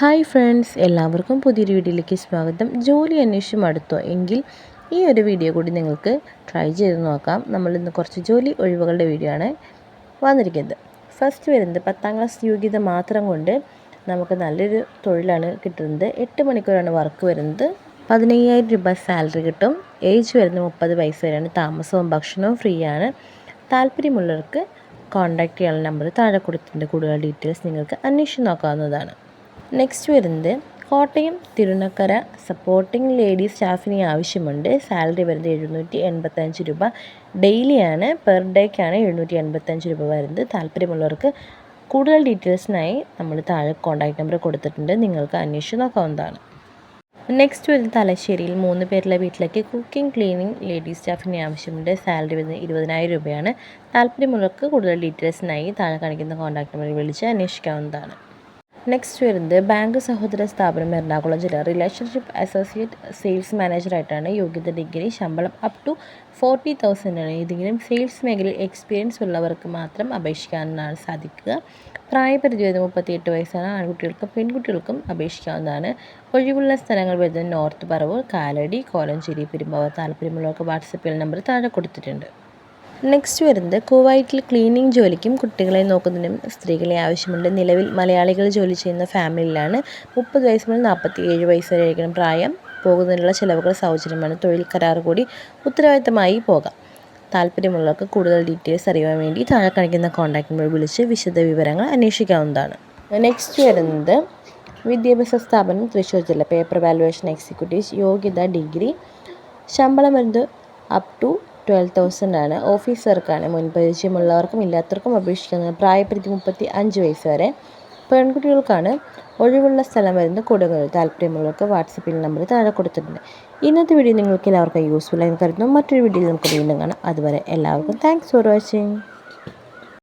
Hi friends എല്ലാവർക്കും പുതിയൊരു വീഡിയോയിലേക്ക് സ്വാഗതം. ജോലി അന്വേഷിച്ച് മടുത്തോ? എങ്കിൽ ഈ ഒരു വീഡിയോ കൂടി നിങ്ങൾക്ക് ട്രൈ ചെയ്ത് നോക്കാം. നമ്മൾ ഇന്ന് കുറച്ച് ജോലി ഒഴിവുകളുടെ വീഡിയോ ആണ് വന്നിരിക്കുന്നത്. ഫസ്റ്റ് വരുന്നത് പത്താം ക്ലാസ് യോഗ്യത മാത്രം കൊണ്ട് നമുക്ക് നല്ലൊരു തൊഴിലാണ് കിട്ടുന്നത്. എട്ട് മണിക്കൂറാണ് വർക്ക് വരുന്നത്. പതിനയ്യായിരം രൂപ സാലറി കിട്ടും. ഏജ് വരുന്നത് മുപ്പത് വയസ്സ് വരെയാണ്. താമസവും ഭക്ഷണവും ഫ്രീ ആണ്. താല്പര്യമുള്ളവർക്ക് കോൺടാക്റ്റ് ചെയ്യാനുള്ള നമ്പർ താഴെ കൊടുത്തിട്ടുണ്ട് കൂടുതൽ ഡീറ്റെയിൽസ് നിങ്ങൾക്ക് അന്വേഷിച്ച് നോക്കാവുന്നതാണ്. നെക്സ്റ്റ് വരുന്നത് കോട്ടയം തിരുനക്കര സപ്പോർട്ടിംഗ് ലേഡീസ് സ്റ്റാഫിനെ ആവശ്യമുണ്ട്. സാലറി വരുന്നത് എഴുന്നൂറ്റി എൺപത്തഞ്ച് രൂപ ഡെയിലിയാണ് പെർ ഡേക്കാണ് എഴുന്നൂറ്റി എൺപത്തഞ്ച് രൂപ വരുന്നത്. താല്പര്യമുള്ളവർക്ക് കൂടുതൽ ഡീറ്റെയിൽസിനായി നമ്മൾ താഴെ കോൺടാക്ട് നമ്പർ കൊടുത്തിട്ടുണ്ട്. നിങ്ങൾക്ക് അന്വേഷിച്ച് നോക്കാവുന്നതാണ്. നെക്സ്റ്റ് വരുന്നത് തലശ്ശേരിയിൽ മൂന്ന് പേരുള്ള വീട്ടിലേക്ക് കുക്കിംഗ് ക്ലീനിങ് ലേഡീസ് സ്റ്റാഫിനെ ആവശ്യമുണ്ട്. സാലറി വരുന്നത് ഇരുപതിനായിരം രൂപയാണ്. താല്പര്യമുള്ളവർക്ക് കൂടുതൽ ഡീറ്റെയിൽസിനായി താഴെ കാണിക്കുന്ന കോൺടാക്ട് നമ്പറിൽ വിളിച്ച് അന്വേഷിക്കാവുന്നതാണ്. നെക്സ്റ്റ് വരുന്നത് ബാങ്ക് സഹോദര സ്ഥാപനം എറണാകുളം ജില്ല. റിലേഷൻഷിപ്പ് അസോസിയേറ്റ് സെയിൽസ് മാനേജറായിട്ടാണ് യോഗ്യത ഡിഗ്രി ശമ്പളം അപ് ടു ഫോർട്ടി തൗസൻഡ് ആണ്. ഏതെങ്കിലും സെയിൽസ് മേഖലയിൽ എക്സ്പീരിയൻസ് ഉള്ളവർക്ക് മാത്രം അപേക്ഷിക്കാനാണ് സാധിക്കുക. പ്രായപരിധി വരുന്നത് മുപ്പത്തിയെട്ട് വയസ്സാണ് ആൺകുട്ടികൾക്കും പെൺകുട്ടികൾക്കും അപേക്ഷിക്കാവുന്നതാണ്. ഒഴിവുള്ള സ്ഥലങ്ങൾ വരുന്നത് നോർത്ത് പറവൂർ കാലടി കോലഞ്ചേരി പെരുമ്പാവൂർ. താല്പര്യമുള്ളവർക്ക് വാട്സപ്പിൽ നമ്പർ താഴെ കൊടുത്തിട്ടുണ്ട്. നെക്സ്റ്റ് വരുന്നത് കുവൈറ്റിൽ ക്ലീനിങ് ജോലിക്കും കുട്ടികളെ നോക്കുന്നതിനും സ്ത്രീകളെ ആവശ്യമുണ്ട്. നിലവിൽ മലയാളികൾ ജോലി ചെയ്യുന്ന ഫാമിലിയിലാണ് മുപ്പത് വയസ്സ് മുതൽ നാൽപ്പത്തി ഏഴ് വയസ്സ് വരെ ആയിരിക്കണം പ്രായം. പോകുന്നതിനുള്ള ചിലവുകൾ സൗജന്യമാണ്. തൊഴിൽ കരാർ കൂടി ഉത്തരവാദിത്തമായി പോകാം. താല്പര്യമുള്ളവർക്ക് കൂടുതൽ ഡീറ്റെയിൽസ് അറിയാൻ വേണ്ടി താഴെ കാണിക്കുന്ന കോൺടാക്ട് നമ്പർ വിളിച്ച് വിശദ വിവരങ്ങൾ അന്വേഷിക്കാവുന്നതാണ്. നെക്സ്റ്റ് വരുന്നത് വിദ്യാഭ്യാസ സ്ഥാപനം തൃശ്ശൂർ ജില്ല. പേപ്പർ വാലുവേഷൻ എക്സിക്യൂട്ടീവ്സ് യോഗ്യത ഡിഗ്രി ശമ്പളം വരുന്നത് അപ് ടു ട്വൽവ് തൗസൻഡ് ആണ്. ഓഫീസർക്കാണ് മുൻപരിചയമുള്ളവർക്കും ഇല്ലാത്തവർക്കും അപേക്ഷിക്കുന്നത് പ്രായപരിധി മുപ്പത്തി അഞ്ച് വയസ്സ് വരെ. പെൺകുട്ടികൾക്കാണ് ഒഴിവുള്ള സ്ഥലം വരുന്നത് കൂടുതൽ താല്പര്യമുള്ളവർക്ക് വാട്സപ്പിൽ നമ്പർ താഴെ കൊടുത്തിട്ടുണ്ട്. ഇന്നത്തെ വീഡിയോ നിങ്ങൾക്ക് എല്ലാവർക്കും യൂസ്ഫുൾ ആയി കരുതുന്നു. മറ്റൊരു വീഡിയോയിൽ നമുക്ക് വീണ്ടും കാണാം. അതുവരെ എല്ലാവർക്കും താങ്ക്സ് ഫോർ വാച്ചിങ്